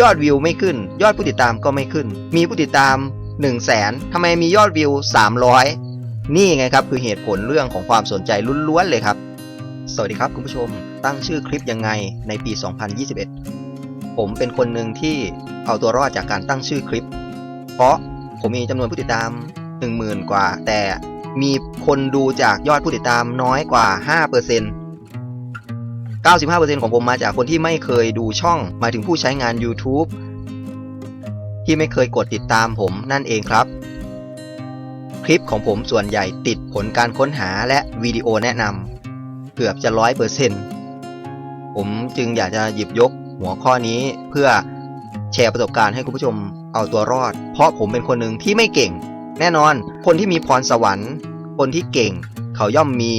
ยอดวิวไม่ขึ้น ยอดผู้ติดตามก็ไม่ขึ้น มีผู้ติดตาม 1 0 0 0 0แสนทำไมมียอดวิว 300 นี่ไงครับคือเหตุผลเรื่องของความสนใจล้วนๆเลยครับ สวัสดีครับคุณผู้ชม ตั้งชื่อคลิปยังไงในปี 2021 ผมเป็นคนหนึ่งที่เอาตัวรอดจากการตั้งชื่อคลิป เพราะผมมีจำนวนผู้ติดตาม 10,000 กว่า แต่มีคนดูจากยอดผู้ติดตามน้อยกว่า 5% 95%ของผมมาจากคนที่ไม่เคยดูช่อง หมายถึงผู้ใช้งาน YouTube ที่ไม่เคยกดติดตามผมนั่นเองครับ คลิปของผมส่วนใหญ่ติดผลการค้นหาและวิดีโอแนะนำเกือบจะ100%ผมจึงอยากจะหยิบยกหัวข้อนี้เพื่อแชร์ประสบการณ์ให้คุณผู้ชมเอาตัวรอด เพราะผมเป็นคนหนึ่งที่ไม่เก่ง แน่นอน คนที่มีพรสวรรค์ คนที่เก่ง เขาย่อมมี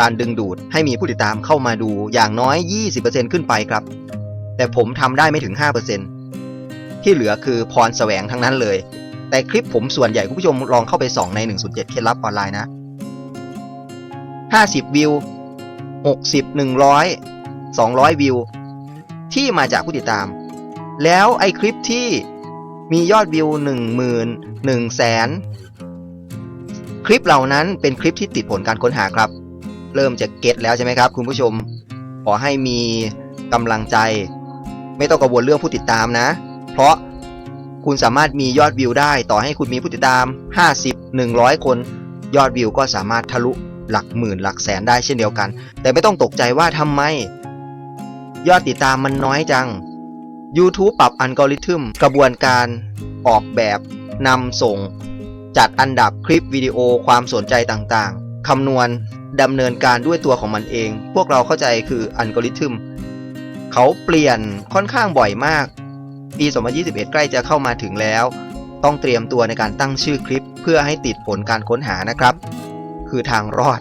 การดึงดูดให้มีผู้ติดตามเข้ามาดูอย่างน้อย 20%ขึ้นไปครับ แต่ผมทำได้ไม่ถึง 5%ที่เหลือคือพรแสวงทั้งนั้นเลย แต่คลิปผมส่วนใหญ่คุณผู้ชมลองเข้าไปส่องใน 107 เคล็ดลับออนไลน์นะ 50 วิว 60 100 200 วิว ที่มาจากผู้ติดตาม แล้วไอ้คลิปที่มียอดวิว 1 0 0 0 0 1แสนคลิปเหล่านั้นเป็นคลิปที่ติดผลการค้นหาครับ เริ่มจะเก็ตแล้วใช่ไหมครับ คุณผู้ชม ขอให้มีกำลังใจ ไม่ต้องกังวลเรื่องผู้ติดตามนะ เพราะคุณสามารถมียอดวิวได้ ต่อให้คุณมีผู้ติดตาม 50 100 คน ยอดวิวก็สามารถทะลุหลักหมื่นหลักแสนได้เช่นเดียวกัน แต่ไม่ต้องตกใจว่าทำไม ยอดติดตามมันน้อยจัง YouTube ปรับอัลกอริทึมกระบวนการออกแบบนำส่ง จัดอันดับคลิปวิดีโอความสนใจต่างๆคำนวณ ดำเนินการด้วยตัวของมันเอง พวกเราเข้าใจคืออัลกอริทึมเขาเปลี่ยนค่อนข้างบ่อยมาก ปี 2021 ใกล้จะเข้ามาถึงแล้ว ต้องเตรียมตัวในการตั้งชื่อคลิป เพื่อให้ติดผลการค้นหานะครับ คือทางรอด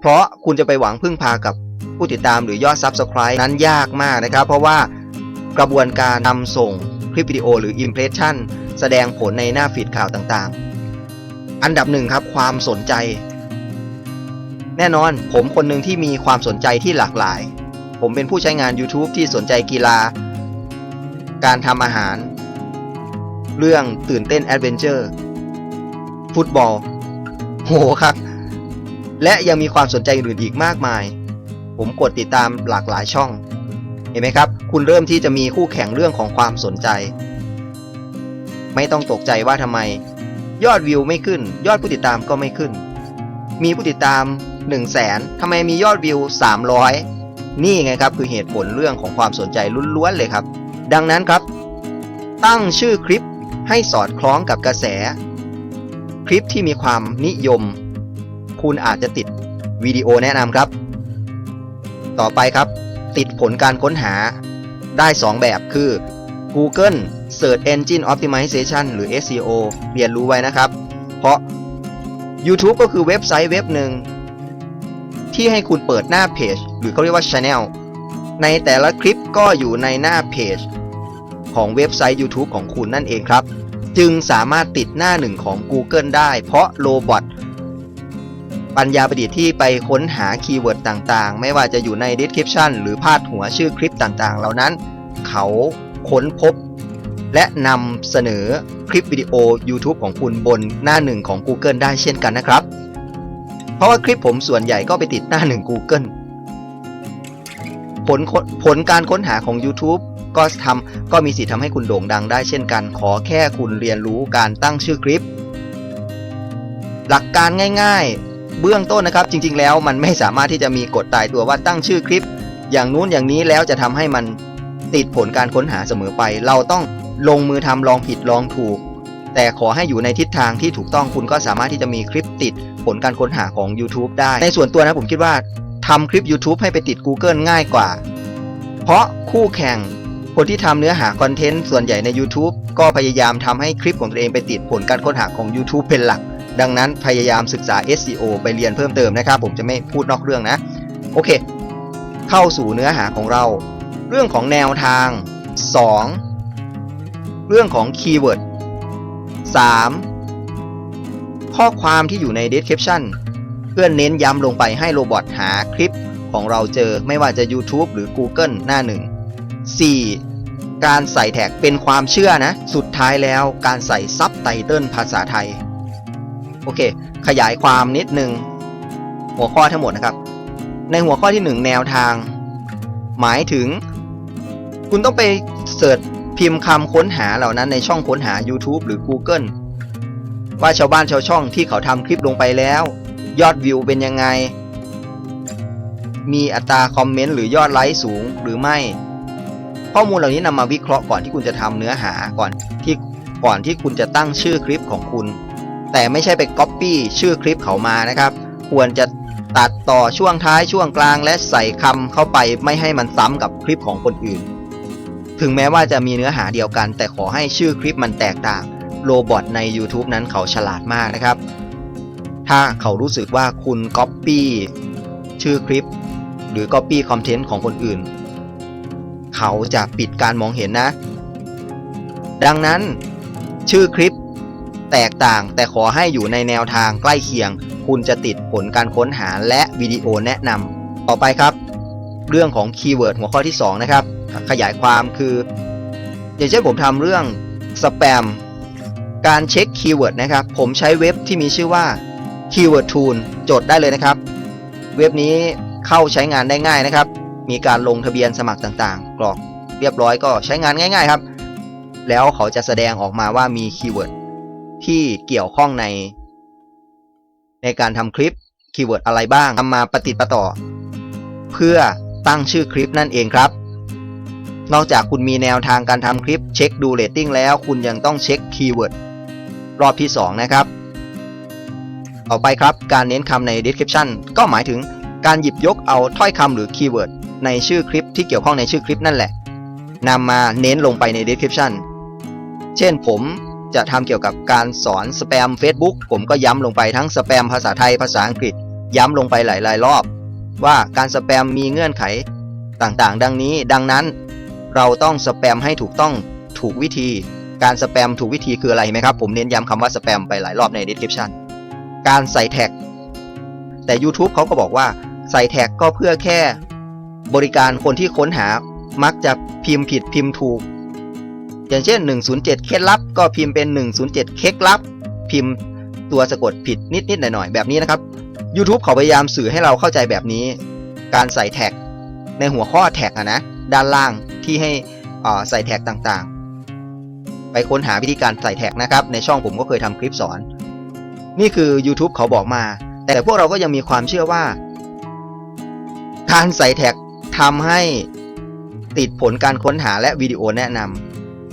เพราะคุณจะไปหวังพึ่งพากับผู้ติดตามหรือยอด Subscribe นั้นยากมากนะครับ เพราะว่ากระบวนการนำส่งคลิปวิดีโอหรือ Impression แสดงผลในหน้าฟีดข่าวต่างๆ อันดับหนึ่งครับความสนใจ แน่นอนผมคนหนึ่งที่มีความสนใจที่หลากหลาย ผมเป็นผู้ใช้งาน YouTube ที่สนใจกีฬา การทำอาหาร เรื่องตื่นเต้นแอดเวนเจอร์ฟุตบอลโหครับ และยังมีความสนใจอื่นอีกมากมาย ผมกดติดตามหลากหลายช่อง เห็นไหมครับ คุณเริ่มที่จะมีคู่แข่งเรื่องของความสนใจ ไม่ต้องตกใจว่าทำไม ยอดวิวไม่ขึ้น ยอดผู้ติดตามก็ไม่ขึ้น มีผู้ติดตาม 1 0 0 0 0แสนทำไมมียอดวิว 300 นี่ไงครับคือเหตุผลเรื่องของความสนใจล้วนๆเลยครับ ดังนั้นครับ ตั้งชื่อคลิปให้สอดคล้องกับกระแส คลิปที่มีความนิยม คุณอาจจะติดวิดีโอแนะนำครับ ต่อไปครับ ติดผลการค้นหาได้ 2 แบบคือ Google Search Engine Optimization หรือ SEO เรียนรู้ไว้นะครับ เพราะ YouTube ก็คือเว็บไซต์เว็บหนึ่ง ที่ให้คุณเปิดหน้าเพจหรือเขาเรียกว่า Channel ในแต่ละคลิปก็อยู่ในหน้าเพจของเว็บไซต์ YouTube ของคุณนั่นเองครับ จึงสามารถติดหน้าหนึ่งของ Google ได้ เพราะโรบอทปัญญาประดิษฐ์ที่ไปค้นหาคีย์เวิร์ดต่างๆ ไม่ว่าจะอยู่ใน description หรือพาดหัวชื่อคลิปต่างๆ เหล่านั้น เขาค้นพบ และนำเสนอคลิปวิดีโอ YouTube ของคุณบนหน้าหนึ่งของ Google ได้เช่นกันนะครับ เพราะว่าคลิปผมส่วนใหญ่ก็ไปติดหน้าหนึ่ง Google ผลผลการค้นหาของ YouTube ก็ทำก็มีสิทธิ์ทำให้คุณโด่งดังได้เช่นกัน ขอแค่คุณเรียนรู้การตั้งชื่อคลิป หลักการง่ายๆ เบื้องต้นนะครับ จริง ๆ แล้วมันไม่สามารถที่จะมีกฎตายตัวว่าตั้งชื่อคลิป อย่างนู้นอย่างนี้แล้วจะทำให้มันติดผลการค้นหาเสมอไป เราต้องลงมือทำลองผิดลองถูก แต่ขอให้อยู่ในทิศทางที่ถูกต้องคุณก็สามารถที่จะมีคลิปติด ผลการค้นหาของ YouTube ได้ ในส่วนตัวนะผมคิดว่าทำคลิป YouTube ให้ไปติด Google ง่ายกว่า เพราะคู่แข่งคนที่ทำเนื้อหาคอนเทนต์ส่วนใหญ่ใน YouTube ก็พยายามทำให้คลิปของตัวเองไปติดผลการค้นหาของ YouTube เป็นหลัก ดังนั้นพยายามศึกษา SEO ไปเรียนเพิ่มเติมนะครับ ผมจะไม่พูดนอกเรื่องนะ โอเค เข้าสู่เนื้อหาของเรา เรื่องของแนวทาง 2 เรื่องของคีย์เวิร์ด3 ข้อความที่อยู่ใน description เพื่อเน้นย้ำลงไปให้โรบอทหาคลิปของเราเจอไม่ว่าจะ YouTube หรือ Google หน้าหนึ่ง 4. การใส่แท็กเป็นความเชื่อนะ สุดท้ายแล้วการใส่ซับไตเติลภาษาไทย โอเค ขยายความนิดนึง หัวข้อทั้งหมดนะครับ ในหัวข้อที่ 1 แนวทาง หมายถึง คุณต้องไปเสิร์ชพิมพ์คำค้นหาเหล่านั้นในช่องค้นหา YouTube หรือ Google ว่าชาวบ้านชาวช่องที่เขาทำคลิปลงไปแล้ว ยอดวิวเป็นยังไง มีอัตราคอมเมนต์หรือยอดไลค์สูงหรือไม่ ข้อมูลเหล่านี้นำมาวิเคราะห์ก่อนที่คุณจะทำเนื้อหาก่อนที่ก่อนที่คุณจะตั้งชื่อคลิปของคุณ แต่ไม่ใช่ไปก๊อปปี้ชื่อคลิปเขามานะครับ ควรจะตัดต่อช่วงท้ายช่วงกลางและใส่คำเข้าไปไม่ให้มันซ้ำกับคลิปของคนอื่น ถึงแม้ว่าจะมีเนื้อหาเดียวกัน แต่ขอให้ชื่อคลิปมันแตกต่าง โรบอทใน YouTube นั้นเขาฉลาดมากนะครับ ถ้าเขารู้สึกว่าคุณก๊อปปี้ชื่อคลิป หรือก๊อปปี้คอนเทนต์ของคนอื่น เขาจะปิดการมองเห็นนะ ดังนั้นชื่อคลิปแตกต่างแต่ขอให้อยู่ในแนวทางใกล้เคียง คุณจะติดผลการค้นหาและวิดีโอแนะนำต่อไปครับ เรื่องของคีย์เวิร์ดหัวข้อที่ 2 นะครับ ขยายความคือ อย่างเช่นผมทำเรื่องสแปม การเช็คคีย์เวิร์ดนะครับ ผมใช้เว็บที่มีชื่อว่า Keyword Tool จดได้เลยนะครับ เว็บนี้เข้าใช้งานได้ง่ายนะครับ มีการลงทะเบียนสมัครต่างๆ กรอกเรียบร้อยก็ใช้งานง่ายๆครับ แล้วเขาจะแสดงออกมาว่ามีคีย์เวิร์ดที่เกี่ยวข้องใน ในการทำคลิปคีย์เวิร์ดอะไรบ้างทำมาปฏิดประต่อ เพื่อตั้งชื่อคลิปนั่นเองครับ นอกจากคุณมีแนวทางการทำคลิปเช็คดูเรตติ้งแล้ว คุณยังต้องเช็คคีย์เวิร์ด รอบที่ 2 นะครับ ต่อไปครับการเน้นคำใน description ก็หมายถึงการหยิบยกเอาถ้อยคำหรือคีย์เวิร์ดในชื่อคลิปที่เกี่ยวข้องในชื่อคลิปนั่นแหละนำมาเน้นลงไปใน description เช่นผมจะทำเกี่ยวกับการสอนสแปม Facebook ผมก็ย้ำลงไปทั้งสแปมภาษาไทยภาษาอังกฤษ ย้ำลงไปหลายๆรอบ ว่าการสแปมมีเงื่อนไขต่างๆ ดังนี้ ดังนั้น เราต้องสแปมให้ถูกต้องถูกวิธี การสแปมถูกวิธีคืออะไรไหมครับ ผมเน้นย้ำคำว่าสแปมไปหลายรอบใน description การใส่แท็ก แต่ YouTube เขาก็บอกว่าใส่แท็กก็เพื่อแค่บริการคนที่ค้นหามักจะพิมพ์ผิดพิมพ์ถูก อย่างเช่น 107 เคล็ดลับ ก็พิมพ์เป็น 107 เคล็ดลับ พิมพ์ตัวสะกดผิดนิดๆหน่อยๆแบบนี้นะครับ YouTube เขาพยายามสื่อให้เราเข้าใจแบบนี้ การใส่แท็กในหัวข้อแท็กอะนะ ด้านล่างที่ให้อ่าใส่แท็กต่างๆ ไปค้นหาวิธีการใส่แท็กนะครับ ในช่องผมก็เคยทำคลิปสอน นี่คือ YouTube เขาบอกมา แต่พวกเราก็ยังมีความเชื่อว่า การใส่แท็กทำให้ติดผลการค้นหาและวิดีโอแนะน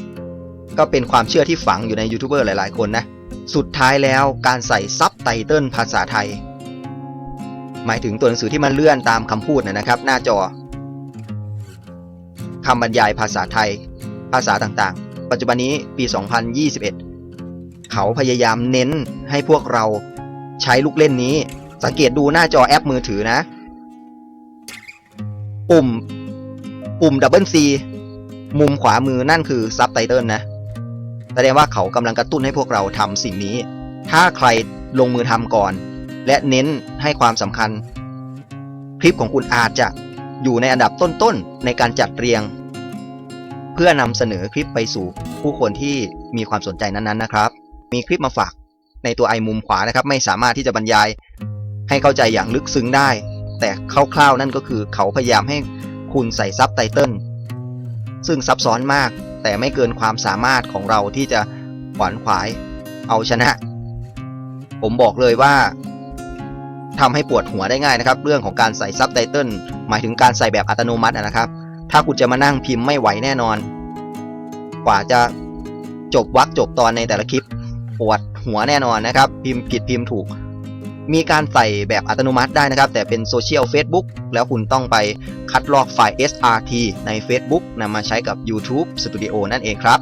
ำก็เป็นความเชื่อที่ฝังอยู่ในยูทูบเบอร์หลาย ๆ คนนะ สุดท้ายแล้วการใส่ซับไตเติลภาษาไทย หมายถึงตัวหนังสือที่มันเลื่อนตามคำพูดนะนะครับ หน้าจอคำบรรยายภาษาไทย ภาษาต่าง ๆ ปัจจุบันนี้ปี 2021 เขาพยายามเน้นให้พวกเราใช้ลูกเล่นนี้ สังเกตดูหน้าจอแอปมือถือนะ ปุ่ม ปุ่ม Double C มุมขวามือนั่นคือซับไตเติลนะ แสดงว่าเขากำลังกระตุ้นให้พวกเราทำสิ่งนี้ ถ้าใครลงมือทำก่อน และเน้นให้ความสำคัญ คลิปของคุณอาจจะอยู่ในอันดับต้นๆในการจัดเรียง เพื่อนำเสนอคลิปไปสู่ผู้คนที่มีความสนใจนั้นๆนะครับ มีคลิปมาฝากในตัวไอมุมขวานะครับ ไม่สามารถที่จะบรรยายให้เข้าใจอย่างลึกซึ้งได้ แต่คร่าวๆนั่นก็คือเขาพยายามให้คุณใส่ซับไตเติลซึ่งซับซ้อนมาก แต่ไม่เกินความสามารถของเราที่จะขวนขวายเอาชนะ ผมบอกเลยว่าทำให้ปวดหัวได้ง่ายนะครับ เรื่องของการใส่ซับไตเติลหมายถึงการใส่แบบอัตโนมัตินะครับ ถ้าคุณจะมานั่งพิมพ์ไม่ไหวแน่นอน กว่าจะจบวรรคจบตอนในแต่ละคลิปปวดหัวแน่นอนนะครับ พิมพ์ผิดพิมพ์ถูก มีการใส่แบบอัตโนมัติได้นะครับ แต่เป็นโซเชียล Facebook แล้วคุณต้องไปคัดลอกไฟล์ SRT ใน Facebook นำมาใช้กับ YouTube Studio นั่นเองครับ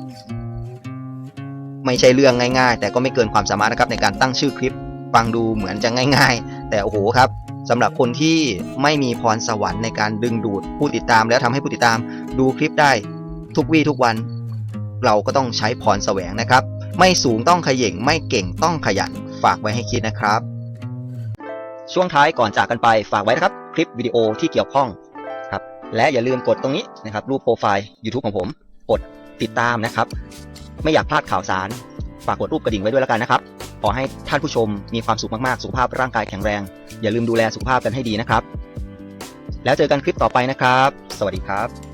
ไม่ใช่เรื่องง่ายๆ แต่ก็ไม่เกินความสามารถนะครับในการตั้งชื่อคลิปฟังดูเหมือนจะง่าย ๆ แต่โอ้โหครับ สำหรับคนที่ไม่มีพรสวรรค์ในการดึงดูดผู้ติดตาม แล้วทำให้ผู้ติดตามดูคลิปได้ทุกวี่ทุกวัน เราก็ต้องใช้พรแสวงนะครับ ไม่สูงต้องขย่งไม่เก่งต้องขยันฝากไว้ให้คิดนะครับ ช่วงท้ายก่อนจากกันไปฝากไว้นะครับ คลิปวิดีโอที่เกี่ยวข้องครับและอย่าลืมกดตรงนี้นะครับรูปโปรไฟล์ YouTube ของผม กดติดตามนะครับ ไม่อยากพลาดข่าวสาร ฝากกดรูปกระดิ่งไว้ด้วยแล้วกันนะครับขอให้ท่านผู้ชมมีความสุขมากๆ สุขภาพร่างกายแข็งแรง อย่าลืมดูแลสุขภาพกันให้ดีนะครับ แล้วเจอกันคลิปต่อไปนะครับ สวัสดีครับ